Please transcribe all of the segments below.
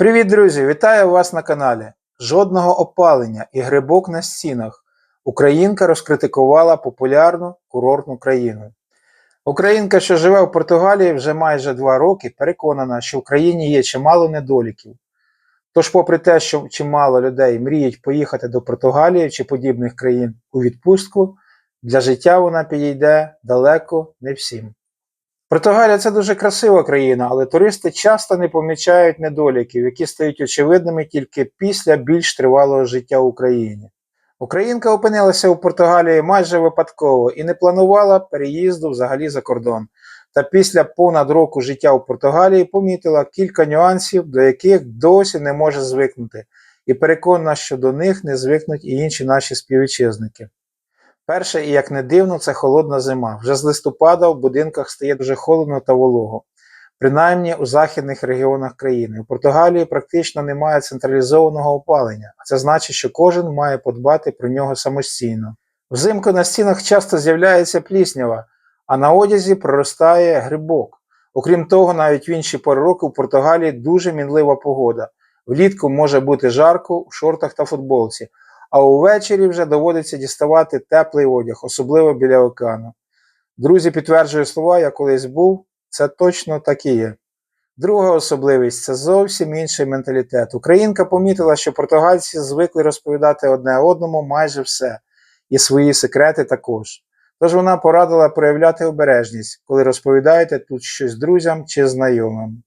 Привіт, друзі! Вітаю вас на каналі. Жодного опалення і грибок на стінах. Українка розкритикувала популярну курортну країну. Українка, що живе в Португалії вже майже два роки, переконана, що в країні є чимало недоліків. Тож, попри те, що чимало людей мріють поїхати до Португалії чи подібних країн у відпустку, для життя вона підійде далеко не всім. Португалія це дуже красива країна, але туристи часто не помічають недоліків, які стають очевидними тільки після більш тривалого життя в Україні. Українка опинилася у Португалії майже випадково і не планувала переїзду взагалі за кордон. Та після понад року життя у Португалії помітила кілька нюансів, до яких досі не може звикнути, і переконана, що до них не звикнуть і інші наші співвітчизники. Перше, і як не дивно, це холодна зима. Вже з листопада в будинках стає дуже холодно та волого, принаймні у західних регіонах країни. У Португалії практично немає централізованого опалення, а це значить, що кожен має подбати про нього самостійно. Взимку на стінах часто з'являється пліснява, а на одязі проростає грибок. Окрім того, навіть в інші пори року в Португалії дуже мінлива погода. Влітку може бути жарко у шортах та футболці, а увечері вже доводиться діставати теплий одяг, особливо біля океану. Друзі, підтверджую слова, я колись був, це точно так і є. Друга особливість це зовсім інший менталітет. Українка помітила, що португальці звикли розповідати одне одному майже все, і свої секрети також. Тож вона порадила проявляти обережність, коли розповідаєте тут щось друзям чи знайомим.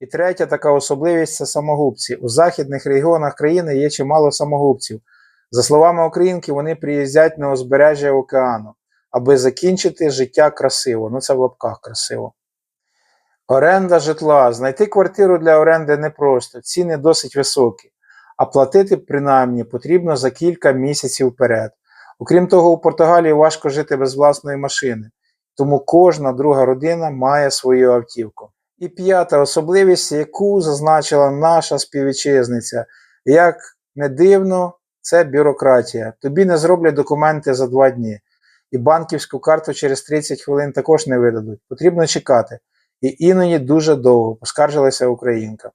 І третя така особливість це самогубці. У західних регіонах країни є чимало самогубців. За словами українки, вони приїздять на узбережжя океану, аби закінчити життя красиво. Ну це в лапках красиво. Оренда житла. Знайти квартиру для оренди непросто, ціни досить високі, а платити принаймні потрібно за кілька місяців вперед. Окрім того, у Португалії важко жити без власної машини, тому кожна друга родина має свою автівку. І п'ята особливість, яку зазначила наша співвітчизниця, як не дивно, це бюрократія. Тобі не зроблять документи за два дні, і банківську карту через 30 хвилин також не видадуть. Потрібно чекати. І іноді дуже довго поскаржилася українка.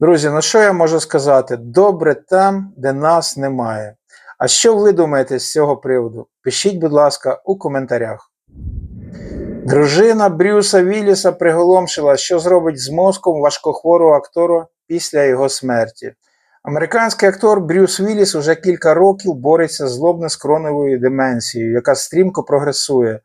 Друзі, ну що я можу сказати? Добре там, де нас немає. А що ви думаєте з цього приводу? Пишіть, будь ласка, у коментарях. Дружина Брюса Вілліса приголомшила, що зробить з мозком важкохворого актора після його смерті. Американський актор Брюс Вілліс уже кілька років бореться з злобно-скроневою деменцією, яка стрімко прогресує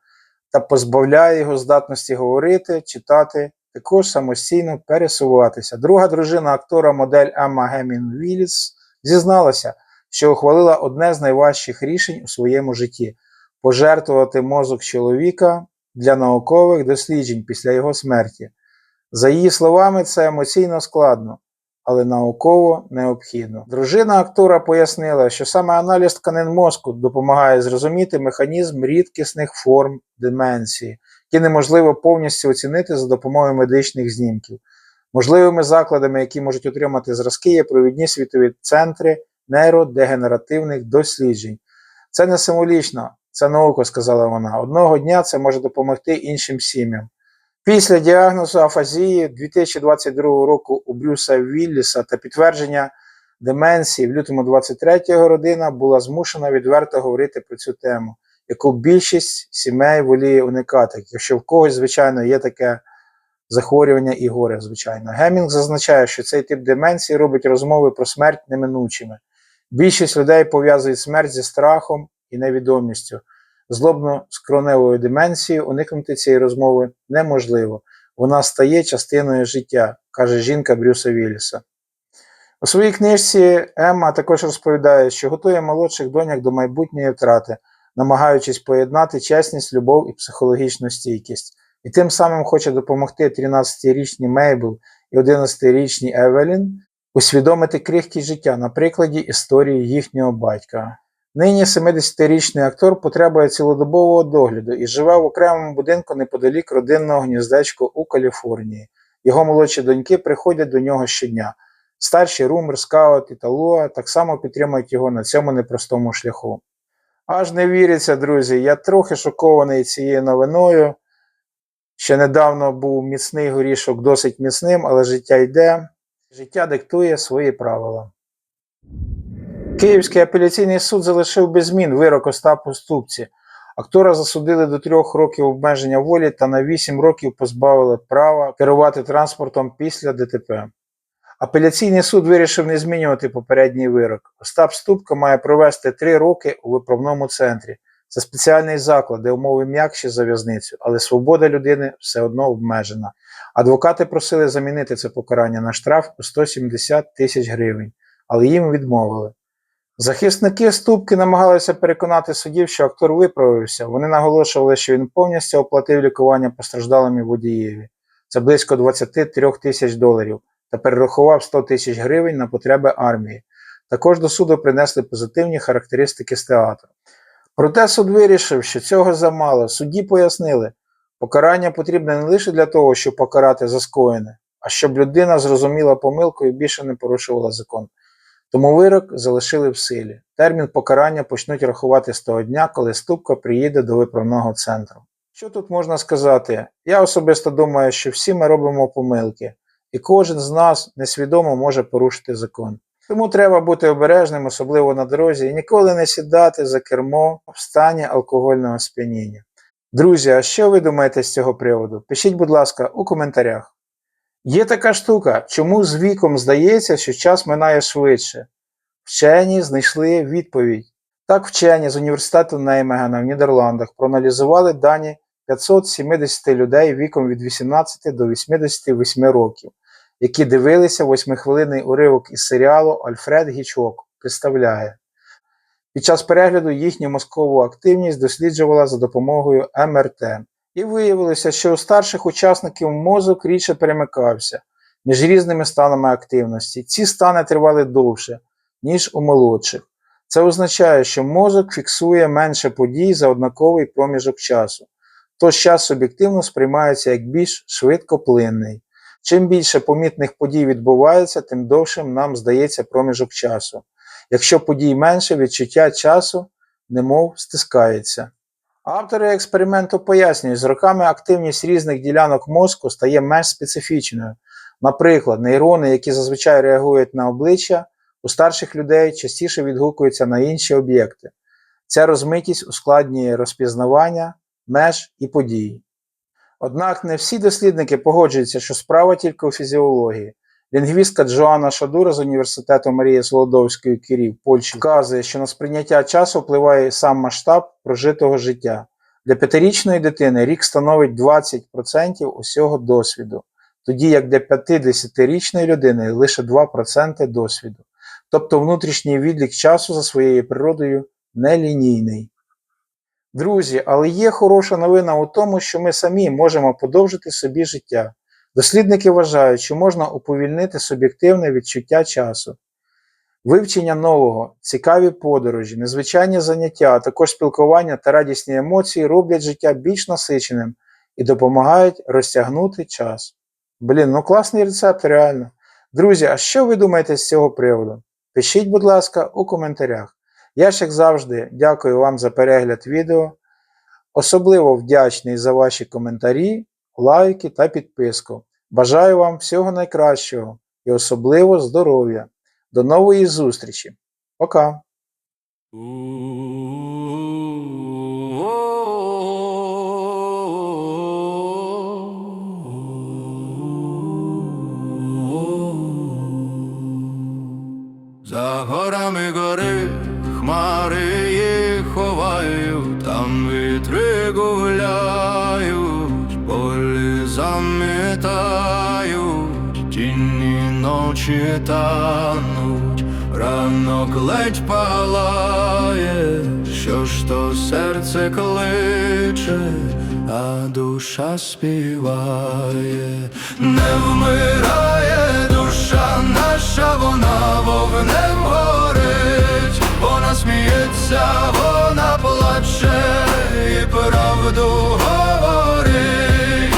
та позбавляє його здатності говорити, читати, також самостійно пересуватися. Друга дружина актора модель Емма Гемін Вілліс зізналася, що ухвалила одне з найважчих рішень у своєму житті пожертвувати мозок чоловіка для наукових досліджень після його смерті. За її словами, це емоційно складно, але науково необхідно. Дружина актора пояснила, що саме аналіз тканин мозку допомагає зрозуміти механізм рідкісних форм деменції, які неможливо повністю оцінити за допомогою медичних знімків. Можливими закладами, які можуть отримати зразки, є провідні світові центри нейродегенеративних досліджень. Це не символічно, це наука, сказала вона. Одного дня це може допомогти іншим сім'ям. Після діагнозу афазії 2022 року у Брюса Вілліса та підтвердження деменції в лютому 23-го родина була змушена відверто говорити про цю тему, яку більшість сімей воліє уникати, якщо в когось, звичайно, є таке захворювання і горе, звичайно. Гемінг зазначає, що цей тип деменції робить розмови про смерть неминучими. Більшість людей пов'язують смерть зі страхом і невідомістю. Злобно скроневою деменцією уникнути цієї розмови неможливо. Вона стає частиною життя, каже жінка Брюса Вілліса. У своїй книжці Емма також розповідає, що готує молодших доняк до майбутньої втрати, намагаючись поєднати чесність, любов і психологічну стійкість. І тим самим хоче допомогти 13-річній Мейбл і 11-річній Евелін усвідомити крихкість життя на прикладі історії їхнього батька. Нині 70-річний актор потребує цілодобового догляду і живе в окремому будинку неподалік родинного гніздечка у Каліфорнії. Його молодші доньки приходять до нього щодня. Старші Румер, Скаут і Талуа так само підтримують його на цьому непростому шляху. Аж не віриться, друзі, я трохи шокований цією новиною. Ще недавно був міцний горішок, досить міцним, але життя йде. Життя диктує свої правила. Київський апеляційний суд залишив без змін вирок Остапу Ступці. Актора засудили до трьох років обмеження волі та на вісім років позбавили права керувати транспортом після ДТП. Апеляційний суд вирішив не змінювати попередній вирок. Остап Ступка має провести три роки у виправному центрі. Це спеціальний заклад, де умови м'якші за в'язницю, але свобода людини все одно обмежена. Адвокати просили замінити це покарання на штраф у 170 тисяч гривень, але їм відмовили. Захисники Ступки намагалися переконати суддів, що актор виправився. Вони наголошували, що він повністю оплатив лікування постраждалим водієві. Це близько 23 тисяч доларів та перерахував 100 тисяч гривень на потреби армії. Також до суду принесли позитивні характеристики з театру. Проте суд вирішив, що цього замало. Судді пояснили, покарання потрібне не лише для того, щоб покарати за скоєне, а щоб людина зрозуміла помилку і більше не порушувала закон. Тому вирок залишили в силі. Термін покарання почнуть рахувати з того дня, коли ступка приїде до виправного центру. Що тут можна сказати? Я особисто думаю, що всі ми робимо помилки, і кожен з нас несвідомо може порушити закон. Тому треба бути обережним, особливо на дорозі, і ніколи не сідати за кермо в стані алкогольного сп'яніння. Друзі, а що ви думаєте з цього приводу? Пишіть, будь ласка, у коментарях. Є така штука, чому з віком здається, що час минає швидше. Вчені знайшли відповідь. Так вчені з університету Неймегена в Нідерландах проаналізували дані 570 людей віком від 18 до 88 років, які дивилися восьмихвилинний уривок із серіалу Альфред Гічок представляє. Під час перегляду їхню мозкову активність досліджувала за допомогою МРТ. І виявилося, що у старших учасників мозок рідше перемикався між різними станами активності. Ці стани тривали довше, ніж у молодших. Це означає, що мозок фіксує менше подій за однаковий проміжок часу. Тож час суб'єктивно сприймається як більш швидкоплинний. Чим більше помітних подій відбувається, тим довшим нам здається проміжок часу. Якщо подій менше, відчуття часу немов стискається. Автори експерименту пояснюють, з роками активність різних ділянок мозку стає менш специфічною. Наприклад, нейрони, які зазвичай реагують на обличчя, у старших людей частіше відгукуються на інші об'єкти. Ця розмитість ускладнює розпізнавання, меж і подій. Однак не всі дослідники погоджуються, що справа тільки у фізіології. Лінгвістка Джоанна Шадура з університету Марії Солодовської Кирів, Польщі, вказує, що на сприйняття часу впливає сам масштаб прожитого життя. Для п'ятирічної дитини рік становить 20% усього досвіду, тоді як для 50-річної людини лише 2% досвіду. Тобто внутрішній відлік часу за своєю природою нелінійний. Друзі, але є хороша новина у тому, що ми самі можемо подовжити собі життя. Дослідники вважають, що можна уповільнити суб'єктивне відчуття часу. Вивчення нового, цікаві подорожі, незвичайні заняття, а також спілкування та радісні емоції роблять життя більш насиченим і допомагають розтягнути час. Блін, ну класний рецепт, реально. Друзі, а що ви думаєте з цього приводу? Пишіть, будь ласка, у коментарях. Я ж, як завжди, дякую вам за перегляд відео. Особливо вдячний за ваші коментарі, лайки та підписку. Бажаю вам всього найкращого і особливо здоров'я. До нової зустрічі. Пока! За горами ночі тануть, ранок ледь палає, що ж то серце кличе, а душа співає, не вмирає душа наша, вона вогнем горить, вона сміється, вона плаче і правду говорить,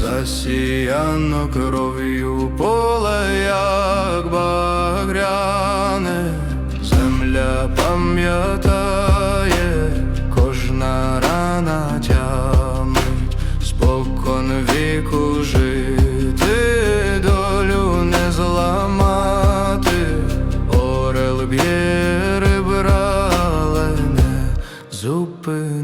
засіяно кров'ю поле, як багряне, земля пам'ятає, кожна рана тямить, спокон віку жити, долю не зламати, орел б'є ребрале не зупини.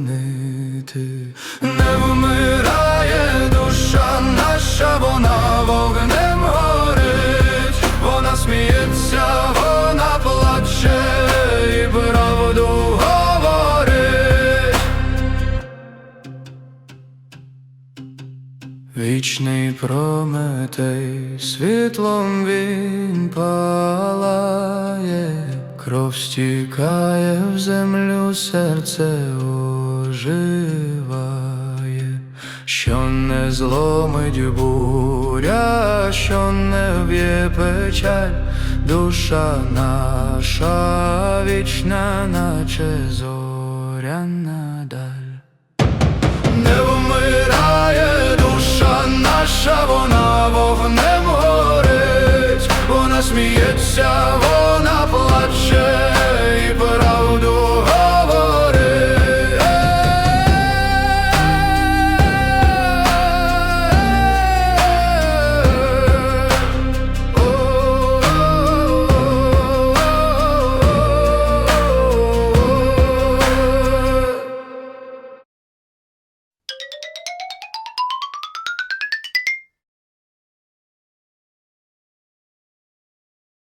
Вічний прометей, світлом він палає, кров стікає в землю, серце оживає, що не зломить буря, що не в'є печаль, душа наша вічна, наче зоряна. Наша, вона вогнем горить, вона сміється,